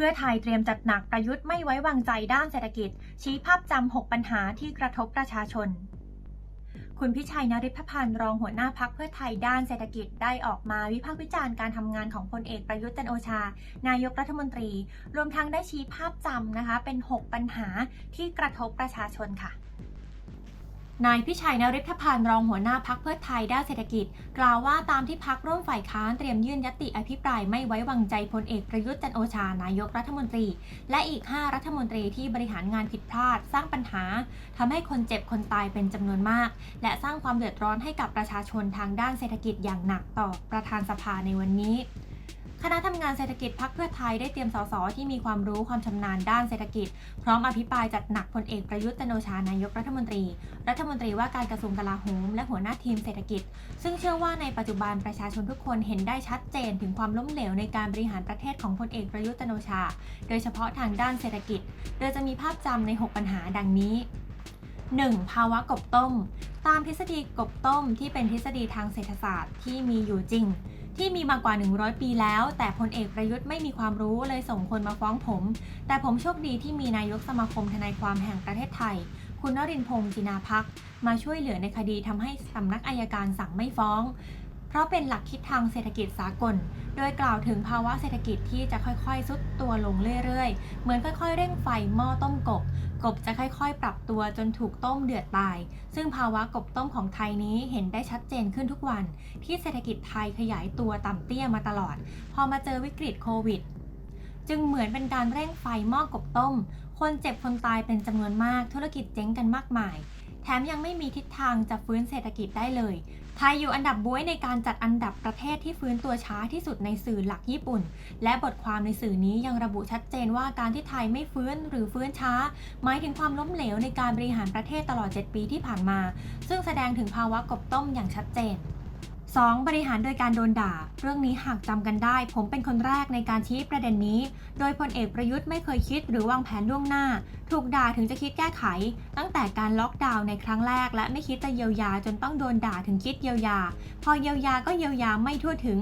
เพื่อไทยเตรียมจัดหนักประยุทธ์ไม่ไว้วางใจด้านเศรษฐกิจ ชี้ภาพจำ 6 ปัญหาที่กระทบประชาชนคุณพิชัยนริพพันธ์รองหัวหน้าพักเพื่อไทยด้านเศรษฐกิจได้ออกมาวิพากษ์วิจารณ์การทำงานของพลเอกประยุทธ์จันโอชา นายกรัฐมนตรี รวมทั้งได้ชี้ภาพจำนะคะ เป็น 6 ปัญหาที่กระทบประชาชนค่ะ นายพิชัยนริพพันธ์รองหัวหน้าพักเพื่อไทยด้านเศรษฐกิจ กล่าวว่าตามที่พักร่วมฝ่ายค้านเตรียมยื่นยติอภิปรายไม่ไว้วางใจพลเอกประยุทธ์จันโอชานายกรัฐมนตรี และอีก 5 รัฐมนตรีที่บริหารงานผิดพลาด สร้างปัญหาทำให้คนเจ็บคนตายเป็นจำนวนมาก และสร้างความเดือดร้อนให้กับประชาชนทางด้านเศรษฐกิจอย่างหนักต่อประธานสภาในวันนี้ คณะทำงานเศรษฐกิจพักเพื่อไทยได้เตรียมสสที่มีความรู้ความชำนาญด้านเศรษฐกิจ พร้อมอภิปรายจัดหนักพลเอกประยุทธ์จันโอชานายกรัฐมนตรี รัฐมนตรีว่าการกระทรวงกลาโหมและหัวหน้าทีมเศรษฐกิจ ซึ่งเชื่อว่าในปัจจุบันประชาชนทุกคนเห็นได้ชัดเจนถึงความล้มเหลวในการบริหารประเทศของพลเอกประยุทธ์จันโอชา โดยเฉพาะทางด้านเศรษฐกิจ โดยจะมีภาพจำใน 6 ปัญหาดังนี้ 1. ภาวะกบต้ม ตามทฤษฎีกบต้มที่เป็นทฤษฎีทางเศรษฐศาสตร์ที่มีอยู่จริง ที่มีมากว่า 100 ปีแล้ว แต่พลเอกประยุทธ์ไม่มีความรู้เลยส่งคนมาฟ้องผม แต่ผมโชคดีที่มีนายกสมาคมทนายความแห่งประเทศไทย คุณนรินทร์พงศ์จินาพักมาช่วยเหลือในคดีทำให้สำนักอายการสั่งไม่ฟ้อง เพราะเป็นหลักคิดทางเศรษฐกิจสากล โดยกล่าวถึงภาวะเศรษฐกิจที่จะค่อยๆซุดตัวลงเรื่อยๆ เหมือนค่อยๆ เร่งไฟหม้อต้มกบ กบจะค่อยๆ ปรับตัวจนถูกต้มเดือดตาย ซึ่งภาวะกบต้มของไทยนี้เห็นได้ชัดเจนขึ้นทุกวัน ที่เศรษฐกิจไทยขยายตัวต่ำเตี้ยมาตลอด พอมาเจอวิกฤตโควิด จึงเหมือนเป็นการเร่งไฟหม้อกบต้ม คนเจ็บคนตายเป็นจำนวนมาก ธุรกิจเจ๊งกันมากมาย แถมยังไม่มีทิศทางจะฟื้นเศรษฐกิจได้เลย ไทยอยู่อันดับบ้วยในการจัดอันดับประเทศที่ฟื้นตัวช้าที่สุดในสื่อหลักญี่ปุ่น และบทความในสื่อนี้ยังระบุชัดเจนว่าการที่ไทยไม่ฟื้นหรือฟื้นช้า หมายถึงความล้มเหลวในการบริหารประเทศตลอด 7 ปีที่ผ่านมา ซึ่งแสดงถึงภาวะกบต้มอย่างชัดเจน 2. บริหารโดยการโดนด่า เรื่องนี้หากจำกันได้ ผมเป็นคนแรกในการชี้ประเด็นนี้ โดยพลเอกประยุทธ์ไม่เคยคิดหรือวางแผนล่วงหน้า ถูกด่าถึงจะคิดแก้ไข ตั้งแต่การล็อกดาวน์ในครั้งแรก และไม่คิดจะเยียวยาจนต้องโดนด่าถึงคิดเยียวยา พอเยียวยาก็เยียวยาไม่ทั่วถึง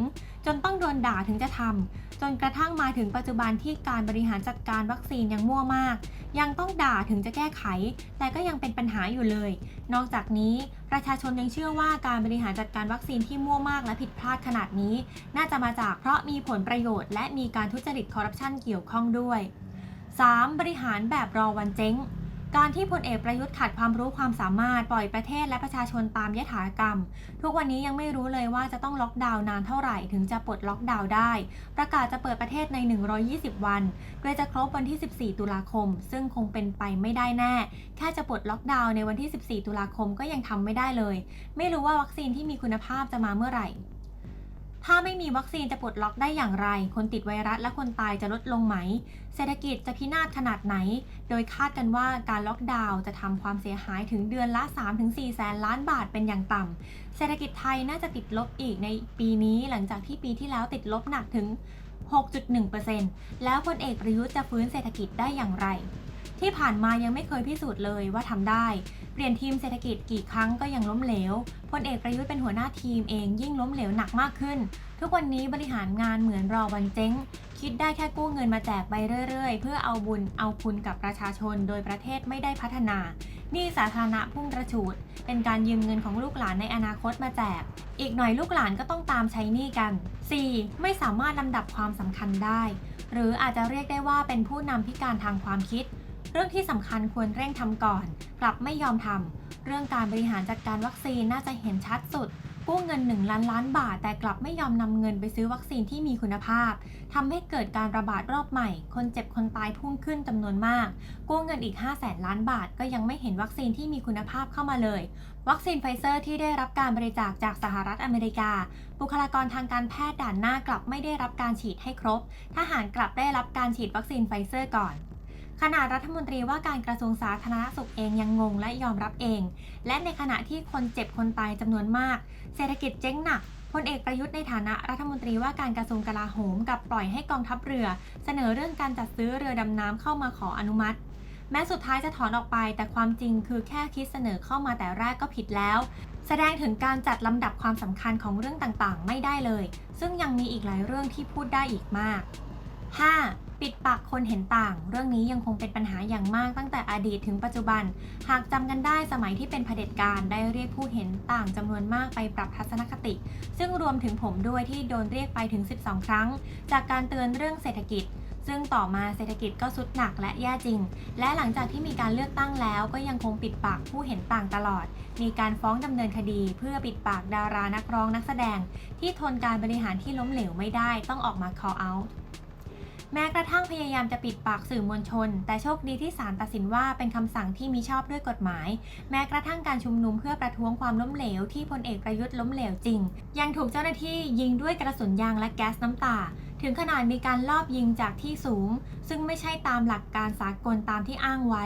จนต้องโดนด่าถึงจะทำจนกระทั่งมาถึงปัจจุบันที่การบริหารจัดการวัคซีนยังมั่วมาก ยังต้องด่าถึงจะแก้ไข แต่ก็ยังเป็นปัญหาอยู่เลย นอกจากนี้ประชาชนยังเชื่อว่าการบริหารจัดการวัคซีนที่มั่วมากและผิดพลาดขนาดนี้ น่าจะมาจากเพราะมีผลประโยชน์ และมีการทุจริตคอร์รัปชันเกี่ยวข้องด้วย 3. บริหารแบบรอวันเจ๊ง การที่พลเอกประยุทธ์ขาดความรู้ความสามารถปล่อยประเทศและประชาชนตามยถากรรม ทุกวันนี้ยังไม่รู้เลยว่าจะต้องล็อกดาวน์นานเท่าไหร่ถึงจะปลดล็อกดาวน์ได้ ประกาศจะเปิดประเทศใน 120 วัน โดยจะครบวันที่ 14 ตุลาคม ซึ่งคงเป็นไปไม่ได้แน่ แค่จะปลดล็อกดาวน์ในวันที่ 14 ตุลาคมก็ยังทำไม่ได้เลย ไม่รู้ว่าวัคซีนที่มีคุณภาพจะมาเมื่อไหร่ ถ้าไม่มีวัคซีนจะปลดล็อกได้อย่างไร คนติดไวรัสและคนตายจะลดลงไหม เศรษฐกิจจะพินาศขนาดไหน โดยคาดกันว่าการล็อกดาวน์จะทำความเสียหายถึงเดือนละ 3-4 แสนล้านบาทเป็นอย่างต่ำ เศรษฐกิจไทยน่าจะติดลบอีกในปีนี้หลังจากที่ปีที่แล้วติดลบหนักถึง 6.1%แล้วพลเอกประยุทธ์จะฟื้นเศรษฐกิจได้อย่างไรที่ผ่านมายังไม่เคยพิสูจน์เลยว่าทำได้ เปลี่ยนทีมเศรษฐกิจกี่ครั้งก็ยังล้มเหลว พลเอกประยุทธ์เป็นหัวหน้าทีมเองยิ่งล้มเหลวหนักมากขึ้น ทุกวันนี้บริหารงานเหมือนรอวันเจ๊ง คิดได้แค่กู้เงินมาแจกไปเรื่อยๆ เพื่อเอาบุญเอาคุณกับประชาชน โดยประเทศไม่ได้พัฒนานี้สาธารณะพุ่งกระฉูด เป็นการยืมเงินของลูกหลานในอนาคตมาแจก อีกหน่อยลูกหลานก็ต้องตามใช้หนี้กัน 4. ไม่สามารถลำดับความสำคัญได้ หรืออาจจะเรียกได้ว่าเป็นผู้นำพิการทางความคิด รื่องที่สำคัญควรเร่งทำก่อน กลับไม่ยอมทำเรื่องการบริหารจัดการวัคซีนน่าจะเห็นชัดสุด กู้เงิน 1 ล้านล้านบาท แต่กลับไม่ยอมนำเงินไปซื้อวัคซีนที่มีคุณภาพทำให้เกิดการระบาดรอบใหม่ คนเจ็บคนตายพุ่งขึ้นจำนวนมาก กู้เงินอีก 5 0 0แสนล้านบาท ก็ยังไม่เห็นวัคซีนที่มีคุณภาพเข้ามาเลย วัคซีนไฟเซอร์ที่ได้รับการบริจาคจากสหรัฐอเมริกา บุคลากรทางการแพทย์ด่านหน้ากลับไม่ได้รับการฉีดให้ครบ ทหารกลับได้รับการฉีดวัคซีนไฟเซอร์ก่อน ขณะรัฐมนตรีว่าการกระทรวงสาธารณสุขเองยังงงและยอมรับเอง และในขณะที่คนเจ็บคนตายจำนวนมาก เศรษฐกิจเจ๊งหนักพลเอกประยุทธ์ในฐานะรัฐมนตรีว่าการกระทรวงกลาโหมกับปล่อยให้กองทัพเรือ เสนอเรื่องการจัดซื้อเรือดำน้ำเข้ามาขออนุมัติ แม้สุดท้ายจะถอนออกไป แต่ความจริงคือแค่คิดเสนอเข้ามาแต่แรกก็ผิดแล้ว แสดงถึงการจัดลำดับความสำคัญของเรื่องต่างๆ ไม่ได้เลย ซึ่งยังมีอีกหลายเรื่องที่พูดได้อีกมาก 5. ปิดปากคนเห็นต่าง เรื่องนี้ยังคงเป็นปัญหาอย่างมากตั้งแต่อดีตถึงปัจจุบัน หากจำกันได้สมัยที่เป็นเผด็จการได้เรียกผู้เห็นต่างจำนวนมากไปปรับทัศนคติ ซึ่งรวมถึงผมด้วยที่โดนเรียกไปถึง 12 ครั้ง จากการเตือนเรื่องเศรษฐกิจซึ่งต่อมาเศรษฐกิจก็สุดหนักและแย่จริง และหลังจากที่มีการเลือกตั้งแล้วก็ยังคงปิดปากผู้เห็นต่างตลอด มีการฟ้องดำเนินคดี เพื่อปิดปากดารานักร้องนักแสดง ที่ทนการบริหารที่ล้มเหลวไม่ได้ต้องออกมา call out แม้กระทั่งพยายามจะปิดปากสื่อมวลชน แต่โชคดีที่ศาลตัดสินว่าเป็นคำสั่งที่มีชอบด้วยกฎหมาย แม้กระทั่งการชุมนุมเพื่อประท้วงความล้มเหลวที่พลเอกประยุทธ์ล้มเหลวจริง ยังถูกเจ้าหน้าที่ยิงด้วยกระสุนยางและแก๊สน้ำตา ถึงขนาดมีการลอบยิงจากที่สูง ซึ่งไม่ใช่ตามหลักการสากลตามที่อ้างไว้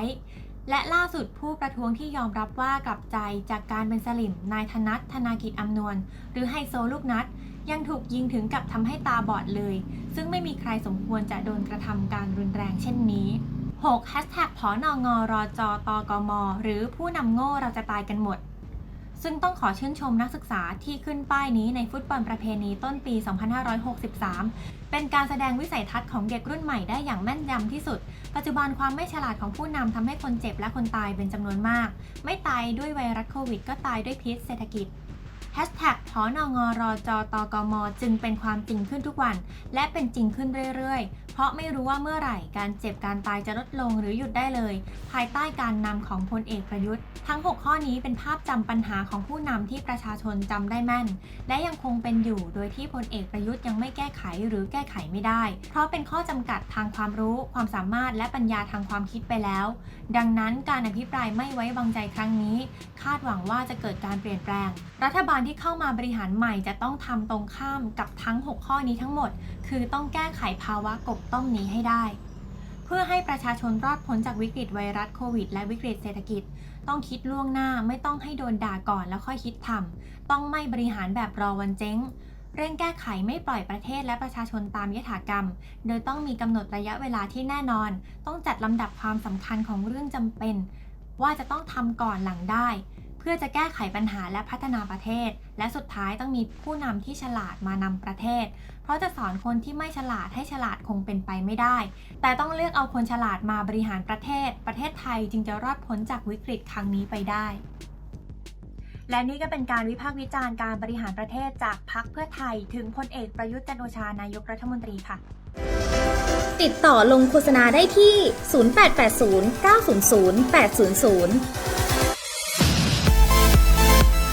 และล่าสุดผู้ประท้วงที่ยอมรับว่ากลับใจจากการเป็นสลิมนายธนัทธนากิจอำนวลหรือไฮโซลูกนัด ยังถูกยิงถึงกับทำให้ตาบอดเลย ซึ่งไม่มีใครสมควรจะโดนกระทำการรุนแรงเช่นนี้ 6. แฮชแท็กผอนงรอจตกม หรือผู้นำโง่เราจะตายกันหมด ซึ่งต้องขอชื่นชมนักศึกษาที่ขึ้นป้ายนี้ในฟุตบอลประเพณีต้นปี 2563 เป็นการแสดงวิสัยทัศน์ของเด็กรุ่นใหม่ได้อย่างแม่นยำที่สุด ปัจจุบันความไม่ฉลาดของผู้นำทำให้คนเจ็บและคนตายเป็นจำนวนมาก ไม่ตายด้วยไวรัสโควิด ก็ตายด้วยพิษเศรษฐกิจ แฮชแท็กพอนงรจตกม จึงเป็นความจริงขึ้นทุกวัน และเป็นจริงขึ้นเรื่อยๆ เพราะไม่รู้ว่าเมื่อไหร่การเจ็บการตายจะลดลงหรือหยุดได้เลย ภายใต้การนำของพลเอกประยุทธ์ ทั้ง 6 ข้อนี้เป็นภาพจำปัญหาของผู้นำที่ประชาชนจำได้แม่น และยังคงเป็นอยู่โดยที่พลเอกประยุทธ์ยังไม่แก้ไขหรือแก้ไขไม่ได้ เพราะเป็นข้อจำกัดทางความรู้ ความสามารถและปัญญาทางความคิดไปแล้ว ดังนั้นการอภิปรายไม่ไว้วางใจครั้งนี้ คาดหวังว่าจะเกิดการเปลี่ยนแปลง รัฐบาลที่เข้ามาบริหารใหม่จะต้องทำตรงข้ามกับทั้ง 6 ข้อนี้ทั้งหมด คือต้องแก้ไขภาวะกบต้มนี้ให้ได้ เพื่อให้ประชาชนรอดพ้นจากวิกฤตไวรัสโควิด และวิกฤตเศรษฐกิจ ต้องคิดล่วงหน้าไม่ต้องให้โดนด่าก่อนแล้วค่อยคิดทำต้องไม่บริหารแบบรอวันเจ๊งเร่งแก้ไขไม่ปล่อยประเทศและประชาชนตามยถากรรม โดยต้องมีกำหนดระยะเวลาที่แน่นอน ต้องจัดลำดับความสำคัญของเรื่องจำเป็น ว่าจะต้องทำก่อนหลังได้ เพื่อจะแก้ไขปัญหาและพัฒนาประเทศ และสุดท้ายต้องมีผู้นำที่ฉลาดมานำประเทศ เพราะจะสอนคนที่ไม่ฉลาดให้ฉลาดคงเป็นไปไม่ได้ แต่ต้องเลือกเอาคนฉลาดมาบริหารประเทศ ประเทศไทยจึงจะรอดพ้นจากวิกฤตครั้งนี้ไปได้และนี่ก็เป็นการวิพากษ์วิจารณ์การบริหารประเทศจากพรรคเพื่อไทย ถึงพลเอกประยุทธ์จันโอชานายกรัฐมนตรีค่ะ ติดต่อลงโฆษณาได้ที่ 0880 900 800